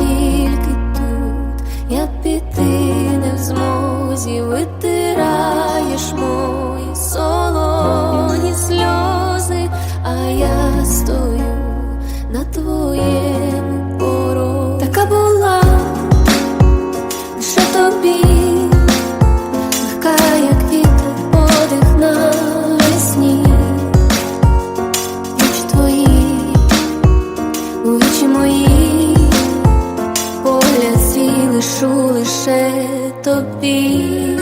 тільки тут, я піти не в змозі, витираєш мої солоні сльози. to be